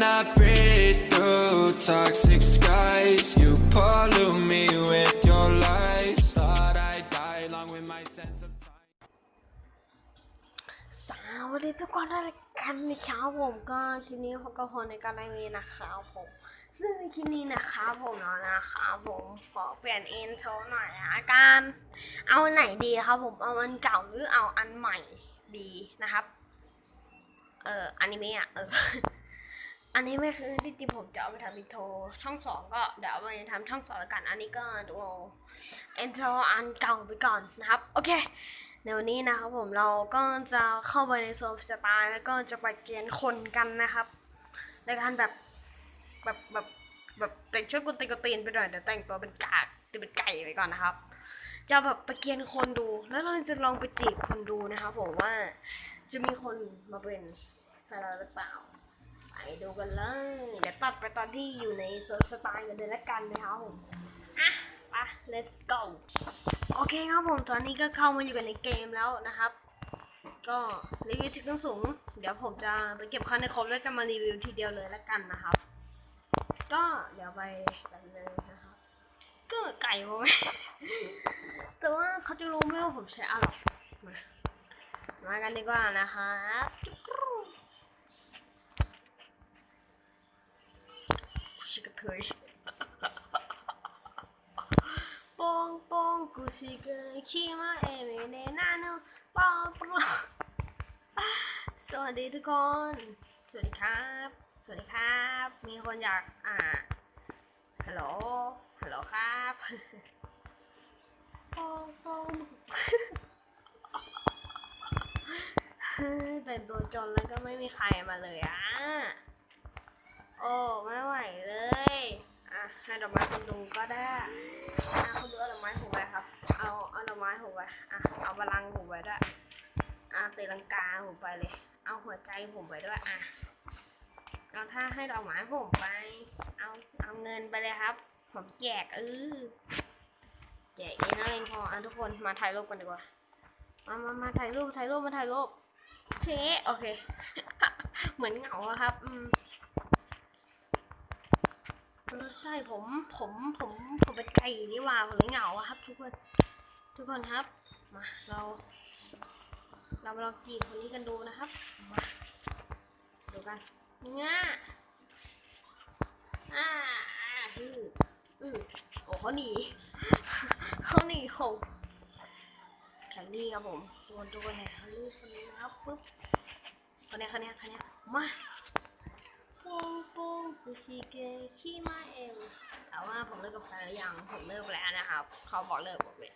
when I breathe through toxic skies. You pollute me with your lies. Thought I'd die along with my sense of time. สวัสดีทุกคนด้วยกันนะครับผมก็คลิปนี้ผมก็พอในการไลฟ์นี้นะครับผม ซึ่งในคลิปนี้นะครับผมเนาะนะครับผมขอเปลี่ยนอินโทรหน่อยนะกันเอาอันไหนดีครับผมเอาอันเก่าหรือเอาอันใหม่ดีนะครับ เอออนิเมะอะเออ อันนี้ไม่คือที่จริงผมจะเอาไปทำอินโทรช่องสองก็เดี๋ยวเอาไปทำช่องสองแล้วกัน อันนี้ก็ดูเอาอินโทรอันเก่าไปก่อนนะครับ โอเคในวันนี้นะครับผมเราก็จะเข้าไปในโซนสไตล์แล้วก็จะไปเกณฑ์คนกันนะครับ ในการแบบแบบแบบแบบแต่งชุดกุนตีกุนตีนไปหน่อยเดี๋ยวแต่งตัวเป็นกากจะเป็นไก่ไปก่อนนะครับ จะแบบไปเกณฑ์คนดู แล้วเราจะลองไปจีบคนดูนะครับผมว่าจะมีคนมาเป็นแฟนเราหรือเปล่า ไปดูกันเลย เดี๋ยวตัดไปตอนที่อยู่ในโซนสไตล์กันเลยละกันนะครับผมอะไป let's go โอเคครับผมตอนนี้ก็เข้ามาอยู่กันในเกมแล้วนะครับ ก็รีวิวถึงต้องสูง เดี๋ยวผมจะไปเก็บคันในครบแล้วจะมารีวิวทีเดียวเลยล้วกันนะครับ ก็เดี๋ยวไปกันเลยนะครับก็ไก่ผมแต่ว่าเขาจะรู้ไหมว่าผมใช้อะไรมามากันดีกว่านะครับชิกระ เทยปองปองกูชิเกะคิมาเอเมเนนาโนปองปองสวัสดีทุกคน สวัสดีครับ สวัสดีครับ มีคนอยากอ่าฮัลโหล ฮัลโหลครับปองปองแต่ตัวจนแล้วก็ไม่มีใครมาเลยอะ โอ้ไม่ไหวเลย อะให้ดอกไม้คนดูก็ได้อะคุณดูเอาดอกไม้ผมไปครับ เอาเอาดอกไม้ผมไปอะเอาบาลังก์ผมไปด้วยอะตีลังกาผมไปเลย เอาหัวใจผมไปด้วยอะเอาถ้าให้ดอกไม้ผมไป เอาเอาเงินไปเลยครับ ผมแจกเออแจกเองนะเองพออะทุกคนมาถ่ายรูปกันดีกว่ามามามาถ่ายรูปถ่ายรูปมาถ่ายรูปเคโอเค เหมือนเหงาครับ อืม ใช่ผมผมผมผมเป็นไก่นี่ว่าผมเลยเหงาครับ ทุกคน ทุกคนครับมาเรา เรามาลองจีบคนนี้กันดูนะครับมาดูกันเนื้ออ่าอ่าอืออือโอ้เขาหนีเขาหนีผมแคลรี่ครับผมโดนตัวไหนแคลรี่คนนี้นะครับปุ๊บคนนี้คนนี้คนนี้มา ปงปงกุชิเกะชิมาเอมแต่ว่าผมเลิกกับแฟนหรือยังผมเลิกแล้วนะครับเขาบอกเลิกผมเลย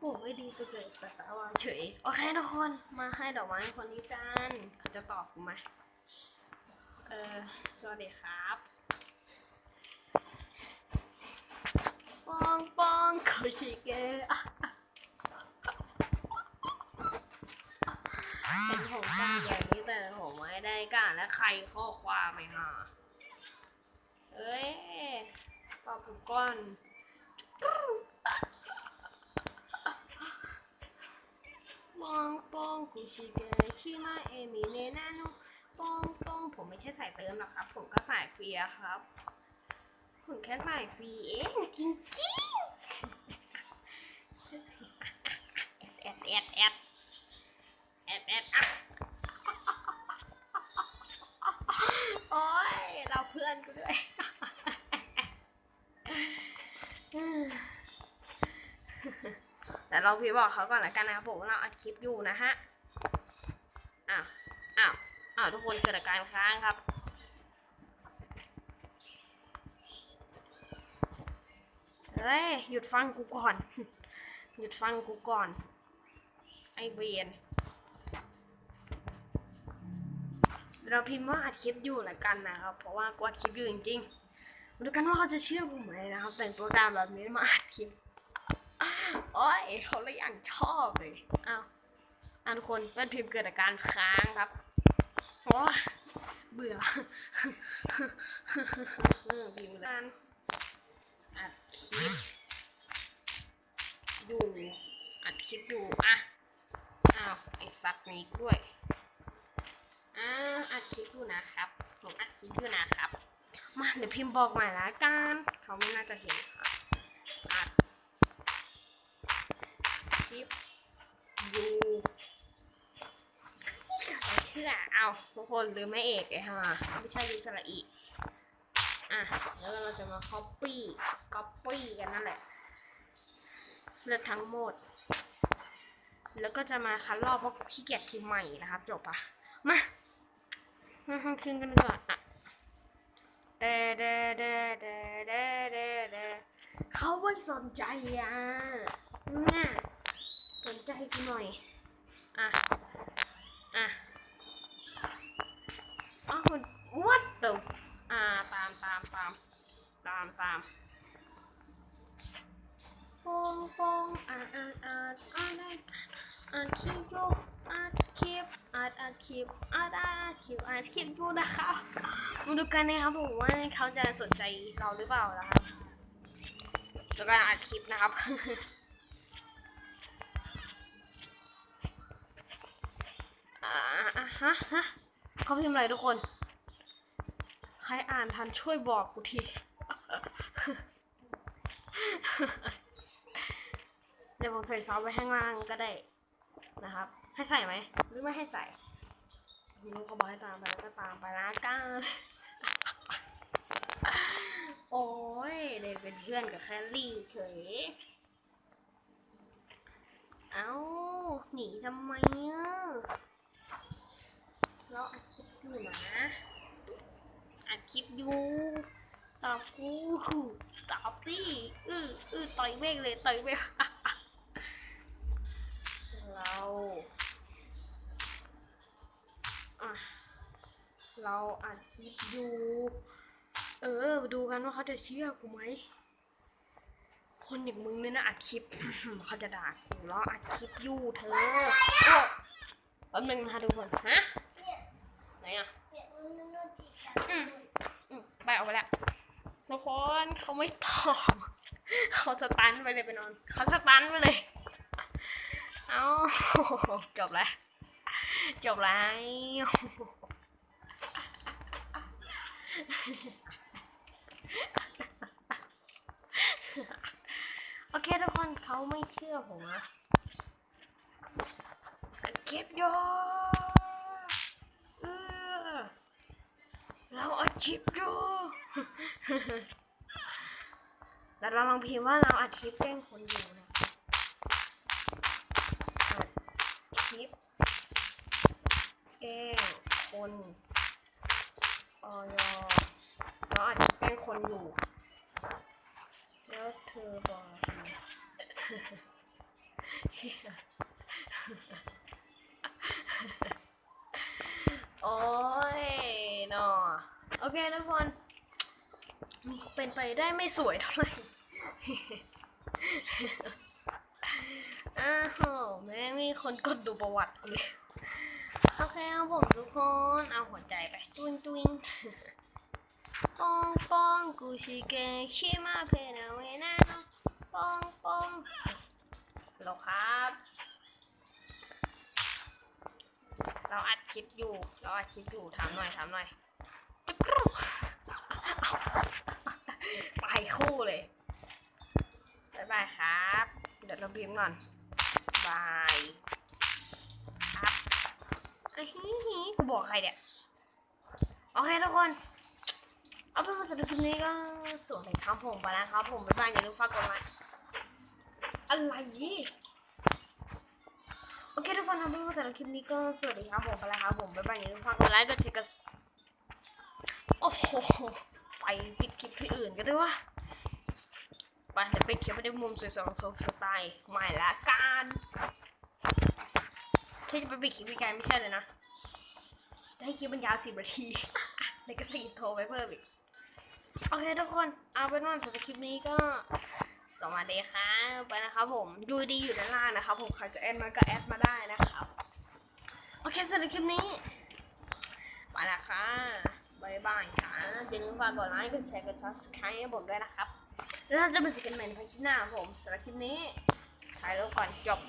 ผมไม่ดีตัวเกิดแต่แต่ว่าเฉยโอเคทุกคนมาให้ดอกไม้คนนี้กันเขาจะตอบกูไหมเออสวัสดีครับปองปองกุชิเกะเป็นผมกันอย่างนี้ แต่ผมไม่ได้การและใครข้อความไหมฮะเอ้ยตอบผมก่อนปองปองกุชิเกะชิมาเอมิเนนานุปองปองผมไม่ใช่สายเติมหรอกครับ ผมก็สายฟรีอะครับผมแค่สายฟรีเองจริงจริงแอดแอดแอดแอดแอดอะ โอ้ยเราเพื่อนกูด้วย แต่ เราพี่บอกเขาก่อนละกันนะครับผมว่าเราอัดคลิปอยู่นะฮะ อ้าว อ้าว อ้าวทุกคนเกิดอาการค้างครับ เฮ้ย หยุดฟังกูก่อน หยุดฟังกูก่อน ไอเวียน เราพิมพ์ว่าอัดคลิปอยู่ละกันนะครับ เพราะว่ากูอัดคลิปอยู่จริงๆดูกันว่าเขาจะเชื่อผมไหมนะครับ แต่งตัวตามแบบนี้มาอัดคลิป โอ้ยเขาเลยอย่างชอบเลยอ้าวอะทุกคนเดนพิมพ์เกิดอาการค้างครับโอ้ยเบื่อเลิกพิมพ์แล้วอัดคลิปอยู่อัดคลิปอยู่อะอ้าวไอสัตว์นี้ด้วยอ่าอัดคลิปอยู่นะครับผคลิปอยู่นะครับ มาเดี๋ยวพิมพ์บอกใหม่ละกันเขาไม่น่าจะเห็น อเอาทุกคนลืมไม่เอกไอ้ห่าไม่ใช่ยูสระอีอะแล้วเราจะมา copy copy กันนั่นแหละเลือกทั้งหมด แล้วก็จะมาคัดลอกเพราะขี้เกียจพิมพ์ใหม่นะครับจบปะมามาทำคืนกันก่อนอะเดเดเดเดเดเดเดเขาไม่สนใจอะเนี่ยสนใจกูหน่อย อะ อะอ้าวคุณวัดตุอ่าตามตามตามตามตามปองปองอ่านอ่านอ่านอ่านอ่านอ่านคลิปอยู่อ่านคลิปอ่านอ่านคลิปอ่านอ่านคลิปอ่านคลิปอยู่นะคะมาดูกันนะครับผมว่าเขาจะสนใจเราหรือเปล่านะครับแล้วการอ่านคลิปนะครับอ่าฮะฮะเขาพิมพ์อะไรทุกคน ใครอ่านทันช่วยบอกกูที เดี๋ยวผม ใส่ซอสไว้ข้างล่างก็ได้นะครับ ให้ใส่ไหมหรือไม่ให้ใส่ไม่รู้เขาบอกให้ตามไปแล้วก็ตามไปละกันโอ้ยเลยเป็นเพื่อนกับแคลรี่เฉยเอ้าหนีทำไมอะเราอัดคลิปอยู่นะอัดคลิปอยู่ตอบกูตอบสิอืออือต่อยเวกเลยต่อยเวก เราอะเราอัดคลิปอยู่ เออดูกันว่าเขาจะเชื่อกูไหม คนอย่างมึงเนี่ยนะอัดคลิป เขาจะด่ากูแล้วอัดคลิปอยู่เธอโอ้แป๊บนึงนะคะทุกคนฮะไหนอะอืมอืมไปออกไปแล้วทุกคนเขาไม่ตอบเขาสตันไปเลยไปนอน เขาสตันไปเลย เอ้าจบแล้วจบแล้วโอเคทุกคนเขาไม่เชื่อผมอะเก็บโยเออเราอัดคลิปอยู่แล้วเราลองพิมพ์ว่าเราอัดคลิปแกล้งคนอยู่นะอัดคลิปแกล้ง คนออยเราอัดคลิปแกล้งคนอยู่ แล้วเธอบอกโอ้ยนาะโอเคทุกคน เป็นไปได้ไม่สวยเท่าไหร่อ้าวแม่งมีคนกดดูประวัติกูเลย โอเคเอาผมทุกคน เอาหัวใจไปจุ้งจุ้งปองปองกูชิเกะชิมาเพนาเวนะปองปองฮัลโหลครับ เราอัดคลิปอยู่ เราอัดคลิปอยู่ถามหน่อยถามหน่อยตึ๊กกรูไปคู่เลยบายบายครับ เดี๋ยวเราพิมพ์ก่อนบายครับไอ้ ฮีฮีกูบอกใครเนี่ย โอเคทุกคน เอาเป็นว่าสำหรับคลิปนี้ก็สวัสดีครับผมไปแล้วครับผมบ๊ายบายอย่าลืมฝากกดไลค์อะไรโอเคทุกคนเอาเป็นว่าสำหรับคลิปนี้ก็สวัสดีครับผมไปแล้วครับผมบ๊ายบายอย่าลืมฝากกดไลค์กดแชร์กดโอ้โหไปปิดคลิปที่อื่นกันด้วยวะไปเดี๋ยวไปดคลิปไปในมุมสวยๆของโซฟสไตล์ใหม่ละกัน ที่จะไปปิดคลิปไกายไม่ใช่เลยนะ จะให้คลิปมันยาวสิบนาทีแล้วก็ใส่อินโทรไว้เพิ่มอีก โอเคทุกคน เอาเป็นว่าสำหรับคลิปนี้ก็สวัสดีครับไปนะครับผมดูดีอยู่ด้านล่างนะครับผมใครจะแอดมาก็แอดมาได้นะครับ โอเคสำหรับคลิปนี้ ไปและค่ะบายบายค่ะอย่าลืมฝากกดไลค์กดแชร์กด subscribe ให้ผมด้วยนะครับ แล้วเราจะมาเจอกันใหม่ในคลิปหน้าผมสำหรับคลิปนี้ถ่ายรูปก่อนจบ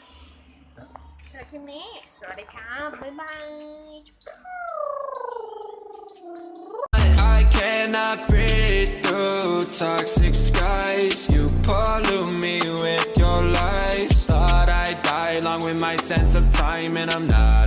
หรับคลิปนี้ สวัสดีครับบ๊ายบาย I cannot breathe through toxic skies. You pollute me with your lies. Thought I'd die along with my sense of time, and I'm not